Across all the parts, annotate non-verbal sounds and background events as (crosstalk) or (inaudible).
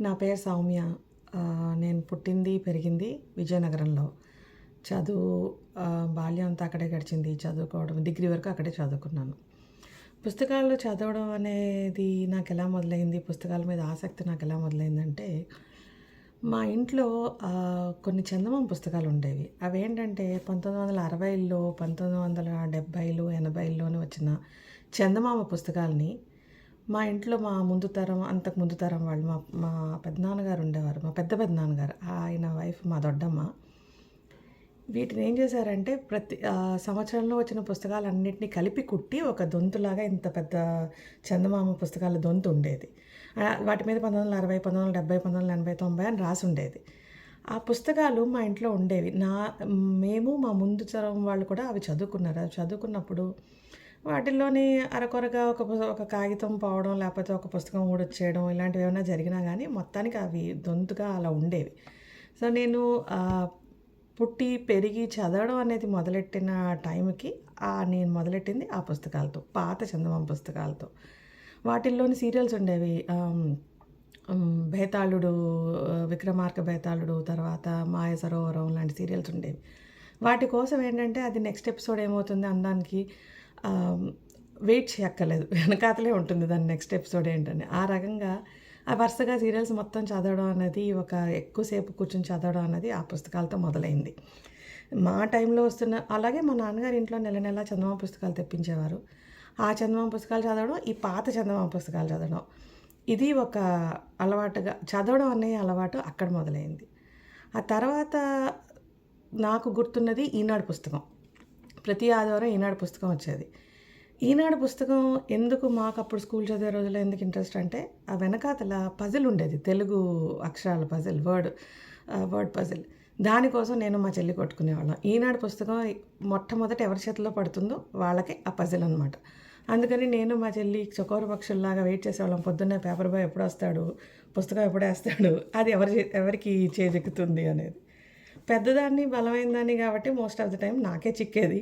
నా పేరు సౌమ్య. నేను పుట్టింది పెరిగింది విజయనగరంలో. చదువు బాల్యం అంతా అక్కడే గడిచింది. చదువుకోవడం డిగ్రీ వరకు అక్కడే చదువుకున్నాను. పుస్తకాలు చదవడం అనేది నాకు ఎలా మొదలైంది? పుస్తకాల మీద ఆసక్తి నాకు ఎలా మొదలైందంటే మా ఇంట్లో కొన్ని చందమామ పుస్తకాలు ఉండేవి. అవి ఏంటంటే పంతొమ్మిది వందల అరవైలో పంతొమ్మిది వందల డెబ్భైలో ఎనభైలోనే వచ్చిన చందమామ పుస్తకాలని మా ఇంట్లో మా ముందు తరం అంతకు ముందు తరం వాళ్ళు మా మా పెద్దనాన్నగారు ఉండేవారు మా పెద్ద పెద్దనాన్నగారు ఆయన వైఫ్ మా దొడ్డమ్మ. వీటిని ఏం చేశారంటే ప్రతి సంవత్సరంలో వచ్చిన పుస్తకాలన్నింటినీ కలిపి కుట్టి ఒక దొంతులాగా ఇంత పెద్ద చందమామ పుస్తకాల దొంతు ఉండేది. వాటి మీద పంతొమ్మిది వందల అరవై పంతొమ్మిది వందల డెబ్బై పంతొమ్మిది వందల ఎనభై తొంభై అని రాసి ఉండేది. ఆ పుస్తకాలు మా ఇంట్లో ఉండేవి. నా మేము మా ముందు తరం వాళ్ళు కూడా అవి చదువుకున్నారు. అవి చదువుకున్నప్పుడు వాటిల్లోని అరకొరగా ఒక పు- ఒక కాగితం పోవడం లేకపోతే ఒక పుస్తకం ఊడొచ్చేయడం ఇలాంటివి ఏమైనా జరిగినా కానీ మొత్తానికి అవి దొంతుగా అలా ఉండేవి. సో నేను పుట్టి పెరిగి చదవడం అనేది మొదలెట్టిన టైంకి ఆ నేను మొదలెట్టింది ఆ పుస్తకాలతో పాత చందమామ పుస్తకాలతో. వాటిల్లోని సీరియల్స్ ఉండేవి. బేతాళుడు విక్రమార్క బేతాళుడు తర్వాత మాయ సరోవరం లాంటి సీరియల్స్ ఉండేవి. వాటి కోసం ఏంటంటే అది నెక్స్ట్ ఎపిసోడ్ ఏమవుతుంది అనడానికి వెయిట్ చేయక్కర్లేదు. వెనకాతలే ఉంటుంది దాని నెక్స్ట్ ఎపిసోడ్ ఏంటని. ఆ రకంగా ఆ వరుసగా సీరియల్స్ మొత్తం చదవడం అనేది ఒక ఎక్కువసేపు కూర్చొని చదవడం అనేది ఆ పుస్తకాలతో మొదలైంది. మా టైంలో వస్తున్న అలాగే మా నాన్నగారి ఇంట్లో నెల నెల చందమామ పుస్తకాలు తెప్పించేవారు. ఆ చందమామ పుస్తకాలు చదవడం ఈ పాత చందమామ పుస్తకాలు చదవడం. ఇది ఒక అలవాటుగా చదవడం అనే అలవాటు అక్కడ మొదలైంది. ఆ తర్వాత నాకు గుర్తున్నది ఈనాడు పుస్తకం. ప్రతి ఆదివారం ఈనాడు పుస్తకం వచ్చేది. ఈనాడు పుస్తకం ఎందుకు మాకు అప్పుడు స్కూల్ చదివే రోజుల్లో ఎందుకు ఇంట్రెస్ట్ అంటే ఆ వెనకాతల పజిల్ ఉండేది. తెలుగు అక్షరాల పజిల్ వర్డ్ వర్డ్ పజిల్. దానికోసం నేను మా చెల్లి కొట్టుకునేవాళ్ళం. ఈనాడు పుస్తకం మొట్టమొదట ఎవరి చేతిలో పడుతుందో వాళ్ళకి ఆ పజిల్ అనమాట అందుకని నేను మా చెల్లి చకోర పక్షుల్లాగా వెయిట్ చేసేవాళ్ళం. పొద్దున్నే పేపర్ బాయ్ ఎప్పుడు వస్తాడు పుస్తకం ఎప్పుడు వేస్తాడు అది ఎవరి ఎవరికి చేజెక్కుతుంది అనేది. పెద్దదాన్ని బలమైన దాన్ని కాబట్టి మోస్ట్ ఆఫ్ ద టైం నాకే చిక్కేది.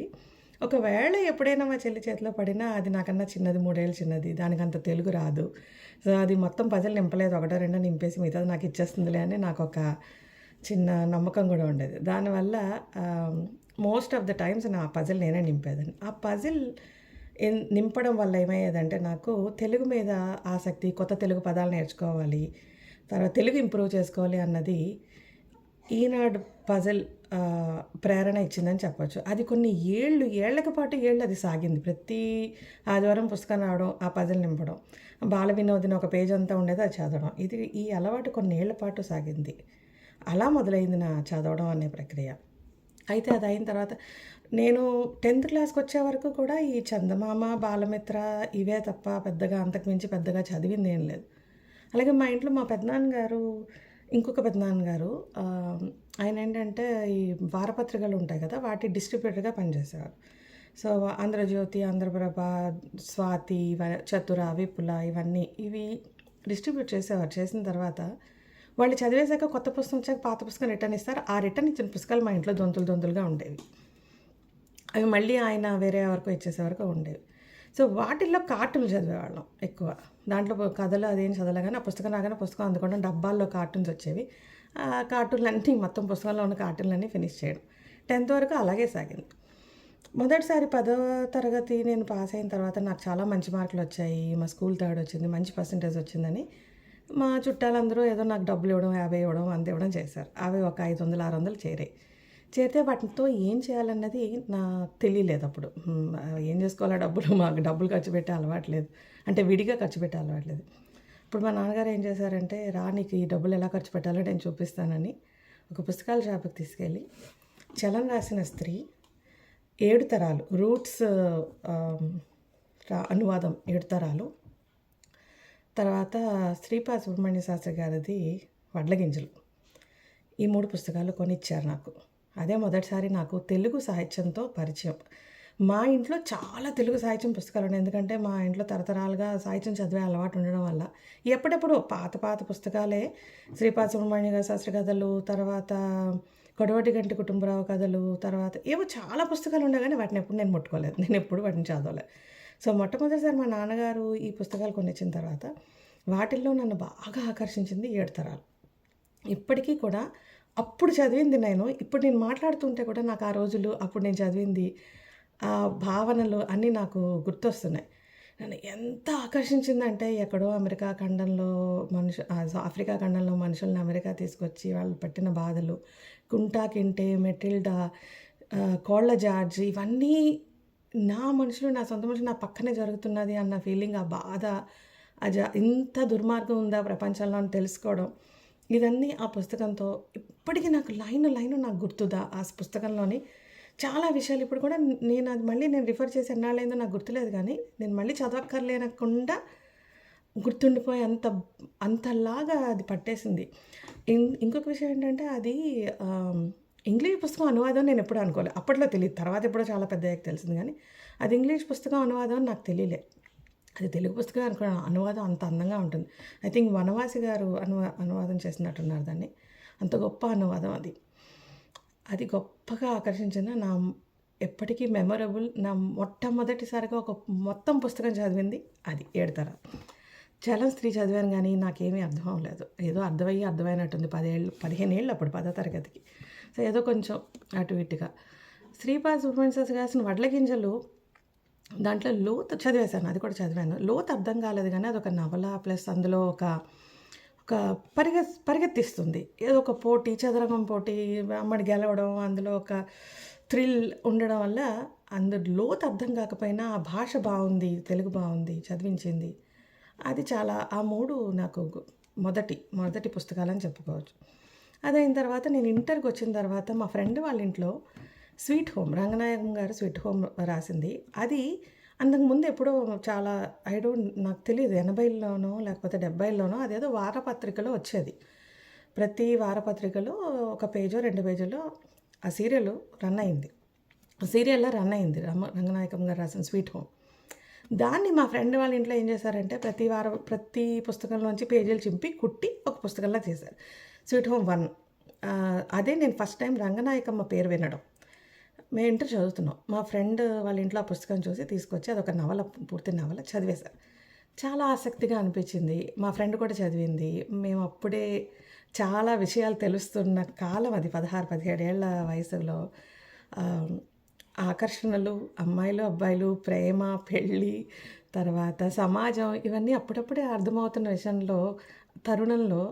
ఒకవేళ ఎప్పుడైనా మా చెల్లి చేతిలో పడినా అది నాకన్నా చిన్నది మూడేళ్ళు చిన్నది దానికి అంత తెలుగు రాదు. సో అది మొత్తం పజలు నింపలేదు ఒకటో రెండో నింపేసి మిగతాది నాకు ఇచ్చేస్తుందిలే అని నాకు ఒక చిన్న నమ్మకం కూడా ఉండేది. దానివల్ల మోస్ట్ ఆఫ్ ద టైమ్స్ నా పజిల్ నేనే నింపేదాన్ని. ఆ పజిల్ నింపడం వల్ల ఏమయ్యేదంటే నాకు తెలుగు మీద ఆసక్తి కొత్త తెలుగు పదాలు నేర్చుకోవాలి తర్వాత తెలుగు ఇంప్రూవ్ చేసుకోవాలి అన్నది ఈనాడు పజల్ ప్రేరణ ఇచ్చిందని చెప్పొచ్చు. అది కొన్ని ఏళ్ళు ఏళ్ళకు పాటు ఏళ్ళు అది సాగింది. ప్రతి ఆదివారం పుస్తకం రావడం ఆ పజల్ నింపడం బాల వినోదిన ఒక పేజ్ అంతా ఉండేది అది చదవడం. ఇది ఈ అలవాటు కొన్ని ఏళ్ళ పాటు సాగింది. అలా మొదలైంది నా చదవడం అనే ప్రక్రియ. అయితే అది అయిన తర్వాత నేను టెన్త్ క్లాస్కి వచ్చే వరకు కూడా ఈ చందమామ బాలమిత్ర ఇవే తప్ప పెద్దగా అంతకుమించి పెద్దగా చదివింది ఏం లేదు. అలాగే మా ఇంట్లో మా పెద్దనాన్నగారు ఇంకొక పెద్దనాన్న గారు ఆయన ఏంటంటే ఈ వారపత్రికలు ఉంటాయి కదా వాటి డిస్ట్రిబ్యూటర్గా పనిచేసేవారు. సో ఆంధ్రజ్యోతి ఆంధ్రప్రభ స్వాతి చతుర విపుల ఇవన్నీ ఇవి డిస్ట్రిబ్యూట్ చేసేవారు. చేసిన తర్వాత వాళ్ళు చదివేశాక కొత్త పుస్తకం వచ్చాక పాత పుస్తకం రిటర్న్ ఇస్తారు. ఆ రిటర్న్ ఇచ్చిన పుస్తకాలు మా ఇంట్లో దొంతులు దొంతులుగా ఉండేవి. అవి మళ్ళీ ఆయన వేరే వరకు ఇచ్చేసే వరకు ఉండేవి. సో వాటిల్లో కార్టూన్లు చదివేవాళ్ళం ఎక్కువ. దాంట్లో కథలు అదేం చదవలే కానీ ఆ పుస్తకం రాగానే పుస్తకం అందుకోవడం డబ్బాల్లో కార్టూన్స్ వచ్చేవి. ఆ కార్టూన్లన్నీ మొత్తం పుస్తకంలో ఉన్న కార్టూన్లన్నీ ఫినిష్ చేయడం. టెన్త్ వరకు అలాగే సాగింది. మొదటిసారి పదవ తరగతి నేను పాస్ అయిన తర్వాత నాకు చాలా మంచి మార్కులు వచ్చాయి. మా స్కూల్ థర్డ్ వచ్చింది. మంచి పర్సంటేజ్ వచ్చిందని మా చుట్టాలందరూ ఏదో నాకు డబ్బులు ఇవ్వడం యాభై ఇవ్వడం అంత ఇవ్వడం చేశారు. అవి ఒక ఐదు వందలు ఆరు వందలు చేరాయి. చేరితే వాటితో ఏం చేయాలన్నది నాకు తెలియలేదు అప్పుడు. ఏం చేసుకోవాలో డబ్బులు? మాకు డబ్బులు ఖర్చు పెట్టే అలవాట్లేదు అంటే విడిగా ఖర్చు పెట్టే అలవాట్లేదు ఇప్పుడు మా నాన్నగారు ఏం చేశారంటే రా నీకు ఈ డబ్బులు ఎలా ఖర్చు పెట్టాలో నేను చూపిస్తానని ఒక పుస్తకాల షాప్కి తీసుకెళ్ళి చలన్ రాసిన స్త్రీ ఏడు తరాలు రూట్స్ అనువాదం ఏడు తరాలు. తర్వాత శ్రీపాద సుబ్రహ్మణ్య శాస్త్రి గారిది వడ్లగింజలు. ఈ మూడు పుస్తకాలు కొనిచ్చారు నాకు. అదే మొదటిసారి నాకు తెలుగు సాహిత్యంతో పరిచయం. మా ఇంట్లో చాలా తెలుగు సాహిత్యం పుస్తకాలు ఉన్నాయి. ఎందుకంటే మా ఇంట్లో తరతరాలుగా సాహిత్యం చదివే అలవాటు ఉండడం వల్ల ఎప్పుడెప్పుడు పాత పాత పుస్తకాలే శ్రీపాద సుబ్రహ్మణ్య గారి శాస్త్రి కథలు తర్వాత కొడవటి గంటి కుటుంబరావు కథలు తర్వాత ఏవో చాలా పుస్తకాలు ఉన్నాయి కానీ వాటిని ఎప్పుడు నేను ముట్టుకోలేదు. నేను ఎప్పుడు వాటిని చదవలేదు సో మొట్టమొదటిసారి మా నాన్నగారు ఈ పుస్తకాలు కొనిచ్చిన తర్వాత వాటిల్లో నన్ను బాగా ఆకర్షించింది ఏడు తరాలు ఇప్పటికీ కూడా అప్పుడు చదివింది నేను. ఇప్పుడు నేను మాట్లాడుతుంటే కూడా నాకు ఆ రోజులు అప్పుడు నేను చదివింది ఆ భావనలు అన్నీ నాకు గుర్తొస్తున్నాయి. నన్ను ఎంత ఆకర్షించిందంటే ఎక్కడో అమెరికా ఖండంలో మనుషు ఆఫ్రికా ఖండంలో మనుషుల్ని అమెరికా తీసుకొచ్చి వాళ్ళు పట్టిన బాధలు కుంటా కింటే మెటిల్డా కోళ్ళ జార్జ్ ఇవన్నీ నా మనుషులు నా సొంత మనుషులు నా పక్కనే జరుగుతున్నది అన్న ఫీలింగ్ ఆ బాధ ఆ జ ఇంత దుర్మార్గం ఉందా ప్రపంచంలో అని తెలుసుకోవడం. ఇదన్నీ ఆ పుస్తకంతో. ఇప్పటికీ నాకు లైన్ లైన్ నాకు గుర్తుదా ఆ పుస్తకంలోని? చాలా విషయాలు ఇప్పుడు కూడా నేను అది మళ్ళీ నేను రిఫర్ చేసి ఎన్నాళ్ళైందో నాకు గుర్తులేదు కానీ నేను మళ్ళీ చదవక్కర్లేనకుండా గుర్తుండిపోయి అంత అంతలాగా అది పట్టేసింది. ఇం- ఇంకొక విషయం ఏంటంటే అది ఇంగ్లీష్ పుస్తకం అనువాదం నేను ఎప్పుడు అనుకోలేదు అప్పట్లో తెలియదు తర్వాత ఎప్పుడో చాలా పెద్ద తెలిసింది కానీ అది ఇంగ్లీష్ పుస్తకం అనువాదం నాకు తెలియలేదు అది తెలుగు పుస్తకం అనుకున్నాను అనువాదం అంత అందంగా ఉంటుంది. ఐ థింక్ వనవాసి గారు అనువా అనువాదం చేసినట్టున్నారు దాన్ని. అంత గొప్ప అనువాదం అది. అది గొప్పగా ఆకర్షించిన నా ఎప్పటికీ మెమొరబుల్. నా మొట్టమొదటిసారిగా ఒక మొత్తం పుస్తకం చదివింది అది ఏడుతర చలం స్త్రీ చదివాను కానీ నాకేమీ అర్థం అవ్వలేదు. ఏదో అర్థమయ్యి అర్థమైనట్టుంది. పదేళ్ళు పదిహేను ఏళ్ళు అప్పుడు పదో తరగతికి. సో ఏదో కొంచెం అటు ఇటుగా. శ్రీపాద సుబ్రహ్మణ్య శాస్త్రి రాసిన వడ్ల గింజలు దాంట్లో లోతు చదివేశాను అది కూడా చదివాను. లోతు అర్థం కాలేదు కానీ అదొక నవల ప్లస్ అందులో ఒక ఒక పరిగె పరిగెత్తిస్తుంది. ఏదో ఒక పోటీ చదరంగం పోటీ అమ్మడి గెలవడం అందులో ఒక థ్రిల్ ఉండడం వల్ల అందు లోతు అర్థం కాకపోయినా ఆ భాష బాగుంది తెలుగు బాగుంది చదివించింది. అది చాలా ఆ మూడు నాకు మొదటి మొదటి పుస్తకాలని చెప్పుకోవచ్చు. అదైన తర్వాత నేను ఇంటర్కి వచ్చిన తర్వాత మా ఫ్రెండ్ వాళ్ళ ఇంట్లో స్వీట్ హోమ్. రంగనాయకం గారు స్వీట్ హోమ్ రాసింది. అది అంతకుముందు ఎప్పుడో చాలా ఐ డోంట్ నాకు తెలియదు ఎనభైలోనో లేకపోతే డెబ్బైలోనో అదేదో వారపత్రికలో వచ్చేది. ప్రతి వారపత్రికలో ఒక పేజో రెండు పేజీలో ఆ సీరియల్ రన్ అయింది. సీరియల్లో రన్ అయింది రమ రంగనాయకం గారు రాసిన స్వీట్ హోమ్. దాన్ని మా ఫ్రెండ్ వాళ్ళ ఇంట్లో ఏం చేశారంటే ప్రతి వారం ప్రతి పుస్తకంలోంచి పేజీలు చింపి కుట్టి ఒక పుస్తకంలా చేశారు. Sweet home one. అదే నేను ఫస్ట్ టైం రంగనాయకమ్మ పేరు వినడం. మేము ఇంటర్ చదువుతున్నాం. మా ఫ్రెండ్ వాళ్ళ ఇంట్లో ఆ పుస్తకం చూసి తీసుకొచ్చి అదొక నవల పూర్తి నవల చదివేశారు చాలా ఆసక్తిగా అనిపించింది. మా ఫ్రెండ్ కూడా చదివింది. మేము అప్పుడే చాలా విషయాలు తెలుస్తున్న కాలం అది పదహారు పదిహేడు ఏళ్ళ వయసులో. ఆకర్షణలు అమ్మాయిలు అబ్బాయిలు ప్రేమ పెళ్ళి తర్వాత సమాజం ఇవన్నీ అప్పుడప్పుడే అర్థమవుతున్న విషయంలో తరుణంలో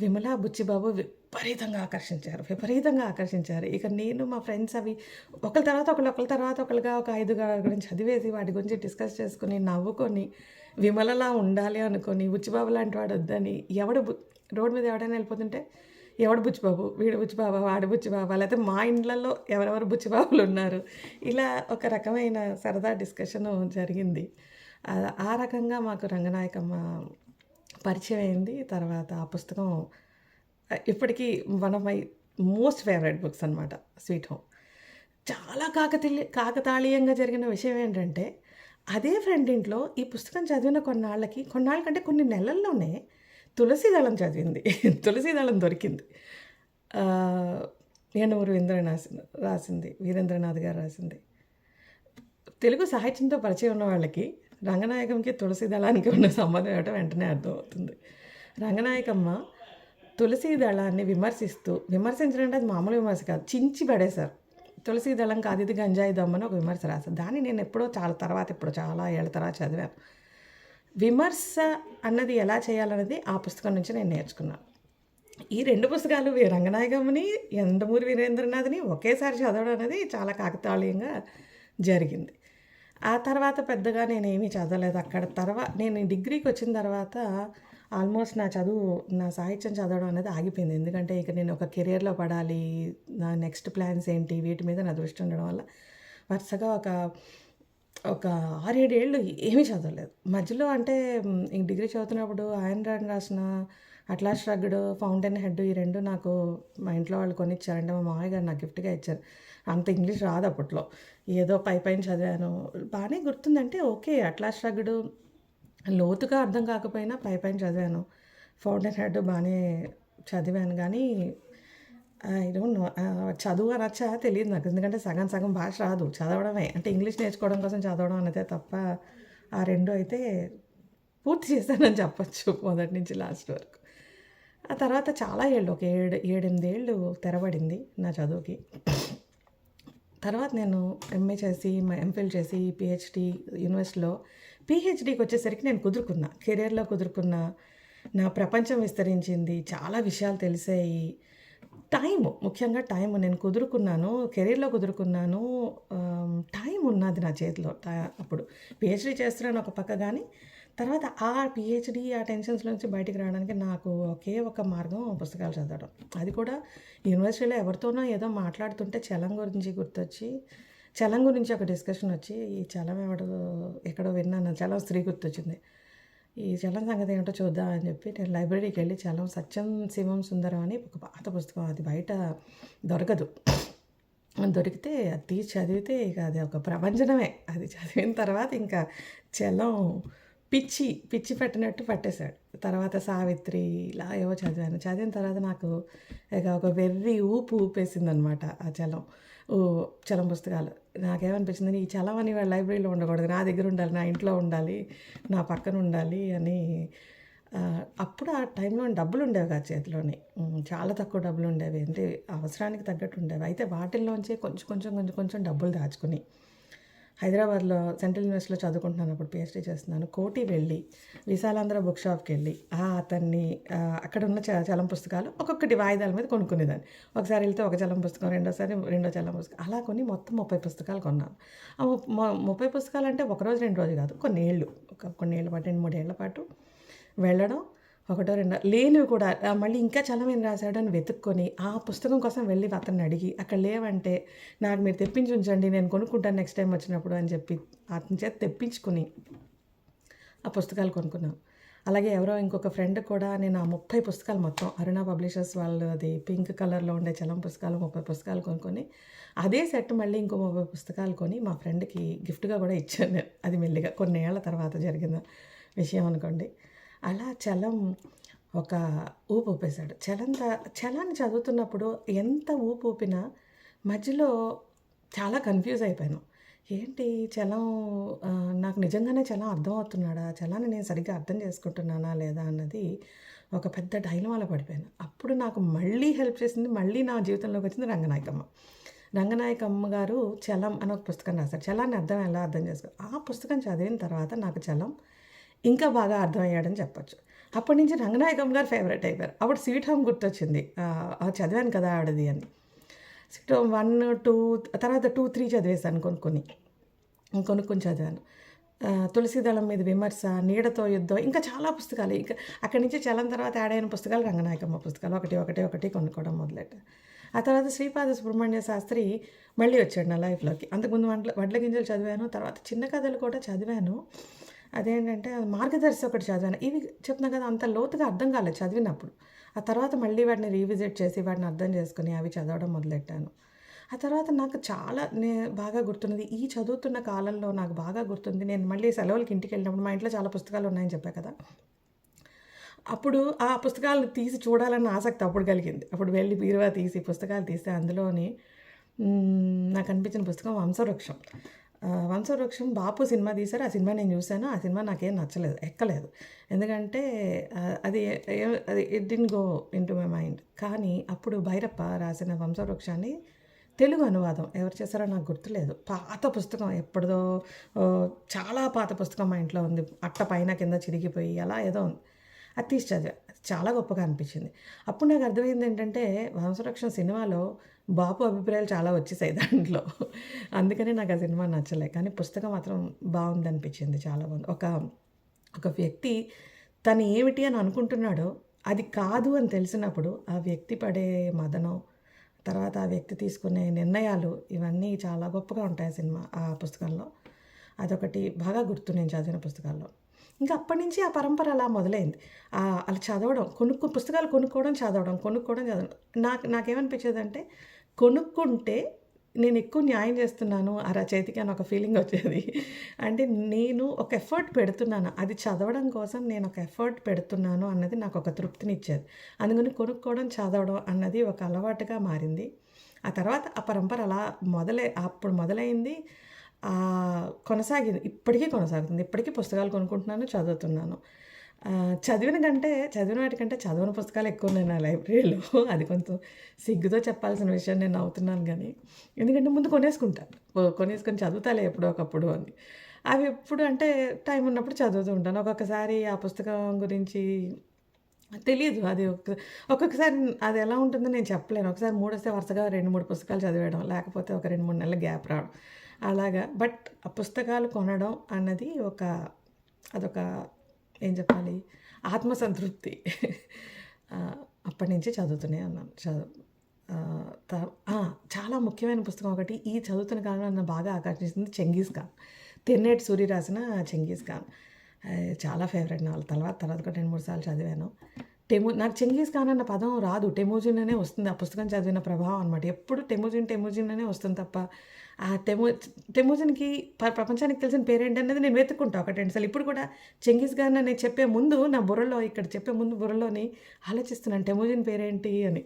విమలా బుచ్చిబాబు విపరీతంగా ఆకర్షించారు విపరీతంగా ఆకర్షించారు. ఇక నేను మా ఫ్రెండ్స్ అవి ఒకరి తర్వాత ఒకళ్ళు ఒకరి తర్వాత ఒకళ్ళుగా ఒక ఐదుగురు గురించి చదివేసి వాటి గురించి డిస్కస్ చేసుకుని నవ్వుకొని విమలలా ఉండాలి అనుకొని బుచ్చిబాబు లాంటి వాడు వద్దని ఎవడు బు- మీద ఎవడైనా వెళ్ళిపోతుంటే ఎవడు బుచ్చిబాబు? వీడు బుచ్చిబాబా వాడు బుచ్చిబాబా? లేకపోతే మా ఇండ్లలో ఎవరెవరు బుచ్చిబాబులు ఉన్నారు? ఇలా ఒక రకమైన సరదా డిస్కషన్ జరిగింది. ఆ రకంగా మాకు రంగనాయకమ్మ పరిచయం అయింది. తర్వాత ఆ పుస్తకం ఇప్పటికీ one of my most favourite books అనమాట స్వీట్ హోమ్ చాలా కాకతీయ కాకతాళీయంగా జరిగిన విషయం ఏంటంటే అదే ఫ్రెండ్ ఇంట్లో ఈ పుస్తకం చదివిన కొన్నాళ్ళకి కొన్నాళ్ళ కంటే కొన్ని నెలల్లోనే తులసీదళం చదివింది. (laughs) తులసీదళం దొరికింది. ఏనూరు ఇంద్రనాథ్ రాసింది వీరేంద్రనాథ్ గారు రాసింది. తెలుగు సాహిత్యంతో పరిచయం ఉన్న వాళ్ళకి రంగనాయకంకి తులసి దళానికి ఉన్న సంబంధం ఏమిటో వెంటనే అర్థమవుతుంది. రంగనాయకమ్మ తులసి దళాన్ని విమర్శిస్తూ విమర్శించడం అంటే అది మామూలు విమర్శ కాదు. చించి పడేశారు. తులసి దళం కాదు ఇది గంజాయి దమ్మని ఒక విమర్శ రాశారు. దాన్ని నేను ఎప్పుడో చాలా తర్వాత ఇప్పుడు చాలా ఏళ్ళ తర్వాత చదివాను. విమర్శ అన్నది ఎలా చేయాలన్నది ఆ పుస్తకం నుంచి నేను నేర్చుకున్నాను. ఈ రెండు పుస్తకాలు వీ- రంగనాయకమ్మని ఎండమూరి వీరేంద్రనాథ్ని ఒకేసారి చదవడం అనేది చాలా కాకతాళీయంగా జరిగింది. ఆ తర్వాత పెద్దగా నేను చదవలేదు అక్కడ. తర్వాత నేను డిగ్రీకి వచ్చిన తర్వాత ఆల్మోస్ట్ నా చదువు నా సాహిత్యం చదవడం అనేది ఆగిపోయింది. ఎందుకంటే ఇక నేను ఒక కెరియర్లో పడాలి నా నెక్స్ట్ ప్లాన్స్ ఏంటి వీటి మీద నా దృష్టి ఉండడం వల్ల వరుసగా ఒక ఒక ఆరేడేళ్ళు ఏమీ చదవలేదు. మధ్యలో అంటే ఇంక ఈ డిగ్రీ చదువుతున్నప్పుడు ఆయన రాని రాసిన అట్లాస్ రగ్గుడు ఫౌంటైన్ హెడ్ ఈ రెండు నాకు మా ఇంట్లో వాళ్ళు కొనిచ్చారంటే మా మామయ్య గారు నాకు గిఫ్ట్గా ఇచ్చారు. అంత ఇంగ్లీష్ రాదు అప్పట్లో. ఏదో పై పైన చదివాను. బాగానే గుర్తుందంటే ఓకే అట్లాస్ రగ్గుడు లోతుగా అర్థం కాకపోయినా పై పైన చదివాను. ఫౌండర్ హెడ్ బాగానే చదివాను కానీ ఐ డోంట్ నో చదువు అనొచ్చా తెలియదు నాకు. ఎందుకంటే సగం సగం భాష రాదు చదవడమే. అంటే ఇంగ్లీష్ నేర్చుకోవడం కోసం చదవడం అనేదే తప్ప ఆ రెండు అయితే పూర్తి చేశానని చెప్పొచ్చు మొదటి నుంచి లాస్ట్ వరకు. ఆ తర్వాత చాలా ఏళ్ళు ఒక ఏడు ఏడెనిమిది ఏళ్ళు తెరబడింది నా చదువుకి. తర్వాత నేను ఎంఏ చేసి ఎంఫిల్ చేసి పిహెచ్డి యూనివర్సిటీలో పిహెచ్డికి వచ్చేసరికి నేను కుదురుకున్నా. కెరీర్లో కుదురుకున్నా. నా ప్రపంచం విస్తరించింది. చాలా విషయాలు తెలిసాయి. టైము ముఖ్యంగా టైము. నేను కుదురుకున్నాను కెరీర్లో కుదురుకున్నాను. టైం ఉన్నది నా చేతిలో. అప్పుడు పిహెచ్డీ చేస్తున్నాను ఒక పక్క కానీ తర్వాత ఆ పిహెచ్డీ ఆ టెన్షన్స్ నుంచి బయటికి రావడానికి నాకు ఒకే ఒక మార్గం పుస్తకాలు చదవడం. అది కూడా యూనివర్సిటీలో ఎవరితోనో ఏదో మాట్లాడుతుంటే చలం గురించి గుర్తొచ్చి చలం గురించి ఒక డిస్కషన్ వచ్చి ఈ చలం ఎవడో ఎక్కడో విన్నాను. చలం స్త్రీ గుర్తొచ్చింది. ఈ చలం సంగతి ఏంటో చూద్దాం అని చెప్పి నేను లైబ్రరీకి వెళ్ళి చలం సత్యం శివం సుందరం అని ఒక పాత పుస్తకం. అది బయట దొరకదు. దొరికితే అది తీసి చదివితే ఇక అది ఒక ప్రపంచమే. అది చదివిన తర్వాత ఇంకా చలం పిచ్చి పిచ్చి పట్టినట్టు పట్టేశాడు. తర్వాత సావిత్రి ఇలా ఏవో చదివాను. చదివిన తర్వాత నాకు ఇక ఒక వెర్రి ఊపు ఊపేసిందనమాట ఆ చలం. చలం పుస్తకాలు. నాకేమనిపించింది ఈ చలవని వాళ్ళ లైబ్రరీలో ఉండకూడదు నా దగ్గర ఉండాలి నా ఇంట్లో ఉండాలి నా పక్కన ఉండాలి అని అప్పుడు ఆ టైంలో డబ్బులు ఉండేవి కాదు చేతిలోనే. చాలా తక్కువ డబ్బులు ఉండేవి. అంటే అవసరానికి తగ్గట్టు ఉండేవి. అయితే వాటిల్లోంచి కొంచెం కొంచెం కొంచెం కొంచెం డబ్బులు దాచుకుని హైదరాబాద్లో సెంట్రల్ యూనివర్సిటీలో చదువుకుంటున్నాను అప్పుడు పిహెచ్డీ చేస్తున్నాను. కోటి వెళ్ళి విశాలాంధ్ర బుక్ షాప్కి వెళ్ళి ఆ అతన్ని అక్కడ ఉన్న చ- చలం పుస్తకాలు ఒక్కొక్కటి వాయిదాల మీద కొనుక్కునేదాన్ని. ఒకసారి వెళ్తే ఒక చలం పుస్తకం రెండోసారి రెండో చలం పుస్తకం. అలా కొని మొత్తం ముప్పై పుస్తకాలు కొన్నాను. ఆ ముప్పై పుస్తకాలు అంటే ఒక రోజు రెండు రోజు కాదు కొన్ని ఏళ్ళు ఒక కొన్ని ఏళ్ళ పాటు రెండు మూడేళ్ళ పాటు వెళ్ళడం ఒకటో రెండో. లేనివి కూడా మళ్ళీ ఇంకా చాలా మంది రాశాడు అని వెతుక్కొని ఆ పుస్తకం కోసం వెళ్ళి అతన్ని అడిగి అక్కడ లేవంటే నాకు మీరు తెప్పించి ఉంచండి నేను కొనుక్కుంటాను నెక్స్ట్ టైం వచ్చినప్పుడు అని చెప్పి అతని చేత తెప్పించుకుని ఆ పుస్తకాలు కొనుక్కున్నాను అలాగే ఎవరో ఇంకొక ఫ్రెండ్ కూడా నేను ఆ ముప్పై పుస్తకాలు మొత్తం అరుణ పబ్లిషర్స్ వాళ్ళు అది పింక్ కలర్లో ఉండే చలం పుస్తకాలు ముప్పై పుస్తకాలు కొనుక్కొని అదే సెట్ మళ్ళీ ఇంకో ముప్పై పుస్తకాలు కొని మా ఫ్రెండ్కి గిఫ్ట్గా కూడా ఇచ్చాను. అది మెల్లిగా కొన్ని ఏళ్ళ తర్వాత జరిగిన విషయం అనుకోండి. అలా చలం ఒక ఊపు ఊపేశాడు. చలం చలాన్ని చదువుతున్నప్పుడు ఎంత ఊపు ఊపినా మధ్యలో చాలా కన్ఫ్యూజ్ అయిపోయాను. ఏంటి చలం నాకు నిజంగానే చలం అర్థం అవుతున్నాడా చలాన్ని నేను సరిగ్గా అర్థం చేసుకుంటున్నానా లేదా అన్నది ఒక పెద్ద డైలమాలో పడిపోయాను. అప్పుడు నాకు మళ్ళీ హెల్ప్ చేసింది మళ్ళీ నా జీవితంలోకి వచ్చింది రంగనాయకమ్మ. రంగనాయకమ్మ గారు చలం అని ఒక పుస్తకం రాశారు. చలాన్ని అర్థం ఎలా అర్థం చేసుకో? ఆ పుస్తకం చదివిన తర్వాత నాకు చలం ఇంకా బాగా అర్థమయ్యాడని చెప్పొచ్చు. అప్పటి నుంచి రంగనాయకం గారు ఫేవరెట్ అయిపోయారు. అప్పుడు స్వీట్ హోమ్ గుర్తొచ్చింది. చదివాను కదా ఆవిడది అని. స్వీట్ హోమ్ వన్ టూ తర్వాత టూ త్రీ చదివేశాను కొనుక్కొని కొనుక్కొని చదివాను. తులసిదళం దళం మీద విమర్శ నీడతో యుద్ధం ఇంకా చాలా పుస్తకాలు. ఇంకా అక్కడి నుంచి చలం తర్వాత యాడ్ అయిన పుస్తకాలు రంగనాయకమ్మ పుస్తకాలు. ఒకటి ఒకటి ఒకటి కొనుక్కోవడం మొదలెట్టాను ఆ తర్వాత శ్రీపాద సుబ్రహ్మణ్య శాస్త్రి మళ్ళీ వచ్చాడు నా లైఫ్లోకి. అంతకుముందు వడ్ల వడ్ల గింజలు చదివాను. తర్వాత చిన్న కథలు కూడా చదివాను. అదేంటంటే మార్గదర్శి ఒకటి చదివాను. ఇవి చెప్తున్నా కదా అంత లోతుగా అర్థం కాలేదు చదివినప్పుడు. ఆ తర్వాత మళ్ళీ వాటిని రీవిజిట్ చేసి వాటిని అర్థం చేసుకుని అవి చదవడం మొదలెట్టాను. ఆ తర్వాత నాకు చాలా నే బాగా గుర్తున్నది. ఈ చదువుతున్న కాలంలో నాకు బాగా గుర్తుంది. నేను మళ్ళీ సెలవులకి ఇంటికి వెళ్ళినప్పుడు మా ఇంట్లో చాలా పుస్తకాలు ఉన్నాయని చెప్పా కదా. అప్పుడు ఆ పుస్తకాలు తీసి చూడాలన్న ఆసక్తి అప్పుడు కలిగింది. అప్పుడు వెళ్ళి బీరువా తీసి పుస్తకాలు తీస్తే అందులోని నాకు అనిపించిన పుస్తకం వంశవృక్షం. వంశవృక్షం బాపు సినిమా తీశారు. ఆ సినిమా నేను చూశాను. ఆ సినిమా నాకేం నచ్చలేదు ఎక్కలేదు. ఎందుకంటే అది అది it didn't go into my mind కానీ అప్పుడు భైరప్ప రాసిన వంశవృక్షాన్ని తెలుగు అనువాదం ఎవరు చేశారో నాకు గుర్తులేదు. పాత పుస్తకం ఎప్పుడుదో చాలా పాత పుస్తకం మా ఇంట్లో ఉంది. అట్ట పైన కింద చిరిగిపోయి అలా ఏదో ఉంది. అది తీసి చదివా. చాలా గొప్పగా అనిపించింది. అప్పుడు నాకు అర్థమైంది ఏంటంటే వంశవృక్షం సినిమాలో బాపు అభిప్రాయాలు చాలా వచ్చేసాయి దాంట్లో. అందుకనే నాకు ఆ సినిమా నచ్చలే. కానీ పుస్తకం మాత్రం బాగుంది అనిపించింది చాలా బాగుంది. ఒక ఒక వ్యక్తి తను ఏమిటి అని అనుకుంటున్నాడో అది కాదు అని తెలిసినప్పుడు ఆ వ్యక్తి పడే మదనం తర్వాత ఆ వ్యక్తి తీసుకునే నిర్ణయాలు ఇవన్నీ చాలా గొప్పగా ఉంటాయి ఆ సినిమా ఆ పుస్తకంలో. అదొకటి బాగా గుర్తు నేను చదివిన పుస్తకాల్లో. ఇంకా అప్పటి నుంచి ఆ పరంపర అలా మొదలైంది. అలా చదవడం కొనుక్కు పుస్తకాలు కొనుక్కోవడం చదవడం కొనుక్కోవడం చదవడం. నాకు నాకేమనిపించేదంటే కొనుక్కుంటే నేను ఎక్కువ న్యాయం చేస్తున్నాను ఆ రచయితకి అని ఒక ఫీలింగ్ వచ్చేది. అంటే నేను ఒక ఎఫర్ట్ పెడుతున్నాను. అది చదవడం కోసం నేను ఒక ఎఫర్ట్ పెడుతున్నాను అన్నది నాకు ఒక తృప్తిని ఇచ్చేది అందుకని కొనుక్కోవడం చదవడం అన్నది ఒక అలవాటుగా మారింది. ఆ తర్వాత ఆ పరంపర అలా మొదలై అప్పుడు మొదలైంది. కొనసాగింది. ఇప్పటికీ కొనసాగుతుంది. ఇప్పటికీ పుస్తకాలు కొనుక్కుంటున్నాను, చదువుతున్నాను. చదివిన కంటే చదివిన వాటికంటే చదవని పుస్తకాలు ఎక్కువున్నాయి నా లైబ్రరీలో. (laughs) అది కొంచెం సిగ్గుతో చెప్పాల్సిన విషయం నేను అవుతున్నాను కానీ ఎందుకంటే ముందు కొనేసుకుంటాను కొనేసుకొని చదువుతాలే ఎప్పుడో ఒకప్పుడు అని. అవి ఎప్పుడు అంటే టైం ఉన్నప్పుడు చదువుతూ ఉంటాను. ఒక్కొక్కసారి ఆ పుస్తకం గురించి తెలియదు అది ఒక్ ఒక్కొక్కసారి అది ఎలా ఉంటుందో నేను చెప్పలేను. ఒకసారి మూడొస్తే వరుసగా 2, 3 పుస్తకాలు చదివేయడం. లేకపోతే ఒక 2, 3 నెలలు గ్యాప్ రావడం. అలాగా. బట్ ఆ పుస్తకాలు కొనడం అన్నది ఒక అదొక ఏం చెప్పాలి? ఆత్మసంతృప్తి. అప్పటి అప్పటినుంచి చదువుతూనే ఉన్నాను. చదువు త చాలా ముఖ్యమైన పుస్తకం ఒకటి ఈ చదువుతున్న కాలంలో నన్ను బాగా ఆకర్షిస్తుంది చెంగీస్ ఖాన్'. తెన్నేటి సూరి రాసిన చెంగీస్ ఖాన్'. చాలా ఫేవరెట్ నావల్ తర్వాత తర్వాత ఒక 2, 3 సార్లు చదివాను. టెము నాకు చెంగీస్ ఖాన్' అన్న పదం రాదు. టెమోజిన్ అనే వస్తుంది. ఆ పుస్తకం చదివిన ప్రభావం అనమాట. ఎప్పుడు టెమోజిన్ టెమోజిన్ అనే వస్తుంది తప్ప ఆ టెమో టెమోజిన్కి ప్రపంచానికి తెలిసిన పేరేంటన్నది నేను వెతుక్కుంటా ఒకటి, రెండు సార్లు. ఇప్పుడు కూడా చెంగీస్ ఖాన్' అని చెప్పే ముందు నా బుర్రలో ఇక్కడ చెప్పే ముందు బుర్రలోని ఆలోచిస్తున్నాను టెమోజిన్ పేరేంటి అని.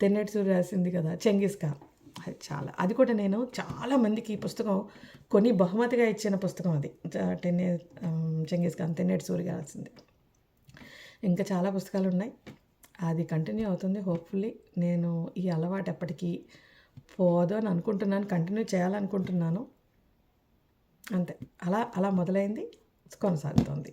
తెన్నేటి రాసింది కదా! చెంగీస్ ఖాన్'. అది చాలా అది కూడా నేను చాలా మందికి ఈ పుస్తకం కొని బహుమతిగా ఇచ్చిన పుస్తకం అది. చ చెంగీస్ ఖాన్' తెన్నేటి రాసింది. ఇంకా చాలా పుస్తకాలు ఉన్నాయి అది కంటిన్యూ అవుతుంది హోప్‌ఫుల్లీ. నేను ఈ అలవాటు ఎప్పటికీ పోదు అని అనుకుంటున్నాను. కంటిన్యూ చేయాలనుకుంటున్నాను. అంతే. అలా అలా మొదలైంది. కొనసాగుతోంది.